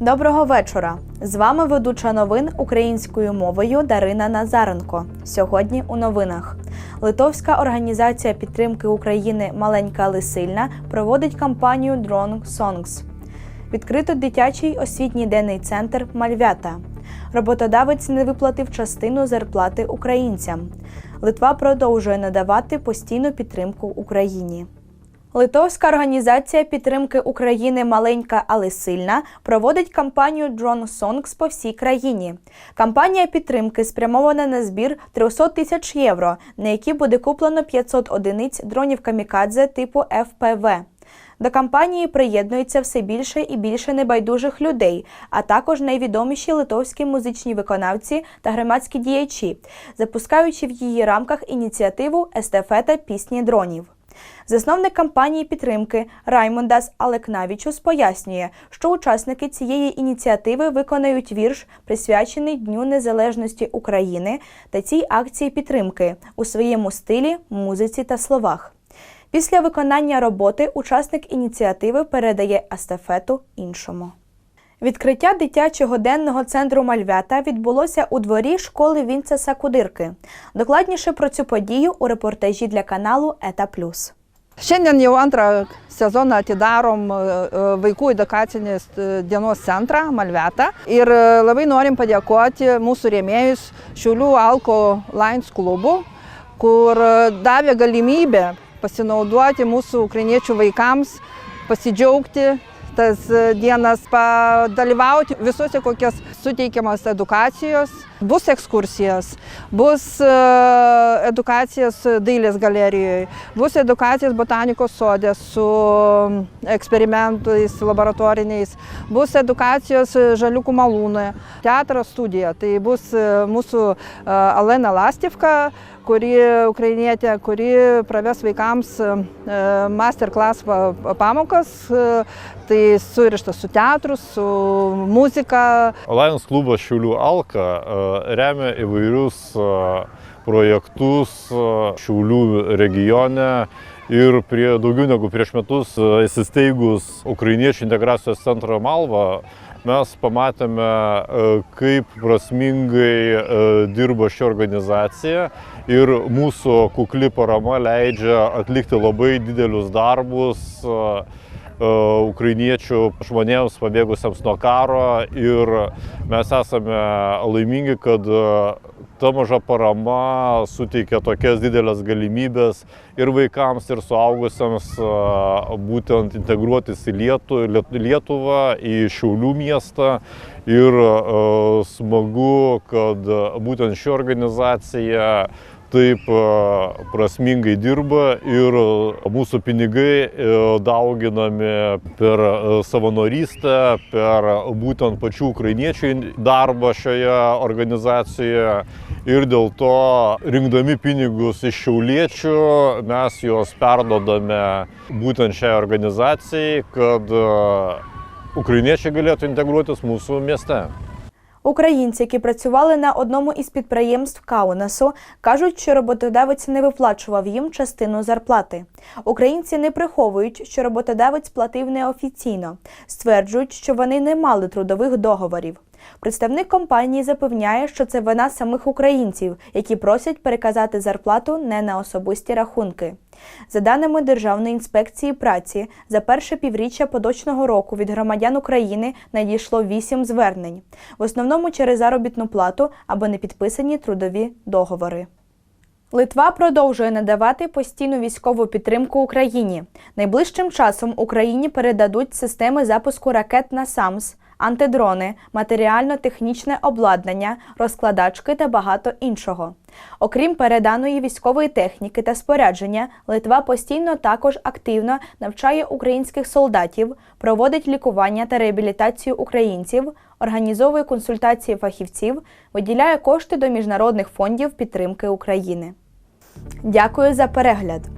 Доброго вечора! З вами ведуча новин українською мовою Дарина Назаренко. Сьогодні у новинах. Литовська організація підтримки України Маленька але сильна проводить кампанію Drone Songs. Відкрито дитячий освітній денний центр Мальвята. Роботодавець не виплатив частину зарплати українцям. Литва продовжує надавати постійну підтримку Україні. Литовська організація підтримки України Маленька, але сильна проводить кампанію Drone Songs по всій країні. Кампанія підтримки спрямована на збір 300 тисяч євро, на які буде куплено 500 одиниць дронів камікадзе типу FPV. До кампанії приєднується все більше і більше небайдужих людей, а також найвідоміші литовські музичні виконавці та громадські діячі, запускаючи в її рамках ініціативу Естафета пісні дронів. Засновник кампанії підтримки Раймондас Алекнавічус пояснює, що учасники цієї ініціативи виконають вірш, присвячений Дню Незалежності України та цій акції підтримки у своєму стилі, музиці та словах. Після виконання роботи учасник ініціативи передає естафету іншому. Відкриття дитячого денного центру Мальвята відбулося у дворі школи Вінцеса Кудирки. Докладніше про цю подію у репортажі для каналу Ета Плюс. Šiandien jau antrą sezoną atidarom e, e, vaikų edukacinės e, dienos centrą Malvetą ir e, labai norim padėkoti mūsų rėmėjus Šiaulių Alko Lions klubu, kur e, davė galimybę pasinaudoti mūsų ukrainiečių vaikams, pasidžiaugti tas e, dienas, padalyvauti visose kokias suteikiamas edukacijos. Bus ekskursijos, bus e, edukacijas dailės galerijoje, bus edukacijas botanikos sodė su eksperimentais laboratoriniais, bus edukacijos žaliukų malūnoje, teatro studija. Tai bus e, mūsų Alena Lastivka, kuri ukrainietė, kuri praves vaikams masterclass pamokas, tai surištas su teatru, su muzika. Lions klubas Šiaulių Alka e, remia įvairius e, projektus e, Šiaulių regione ir prie daugiau negu prieš metus įsisteigus Ukrainiečių integracijos centrą Malvą mes pamatėme, kaip prasmingai dirba ši organizacija ir mūsų kukli parama leidžia atlikti labai didelius darbus ukrainiečių žmonėms pabėgusiems nuo karo ir mes esame laimingi, kad ta maža parama suteikia tokias didelės galimybės ir vaikams, ir suaugusiems būtent integruotis į Lietu, Lietuvą, į Šiaulių miestą. Ir smagu, kad būtent ši organizacija taip prasmingai dirba ir mūsų pinigai dauginami per savanorystę, per būtent pačių ukrainiečių darbą šioje organizacijoje. Ir dėl to, rinkdami pinigus iš šiauliečių, mes juos perdodame būtent šiai organizacijai, kad ukrainiečiai galėtų integruotis mūsų mieste. Українці, які працювали на одному із підприємств Каунасу, кажуть, що роботодавець не виплачував їм частину зарплати. Українці не приховують, що роботодавець платив неофіційно, стверджують, що вони не мали трудових договорів. Представник компанії запевняє, що це вина самих українців, які просять переказати зарплату не на особисті рахунки. За даними Державної інспекції праці, за перше півріччя поточного року від громадян України надійшло 8 звернень, в основному через заробітну плату або непідписані трудові договори. Литва продовжує надавати постійну військову підтримку Україні. Найближчим часом Україні передадуть системи запуску ракет на САМС, антидрони, матеріально-технічне обладнання, розкладачки та багато іншого. Окрім переданої військової техніки та спорядження, Литва постійно також активно навчає українських солдатів, проводить лікування та реабілітацію українців, організовує консультації фахівців, виділяє кошти до міжнародних фондів підтримки України. Дякую за перегляд!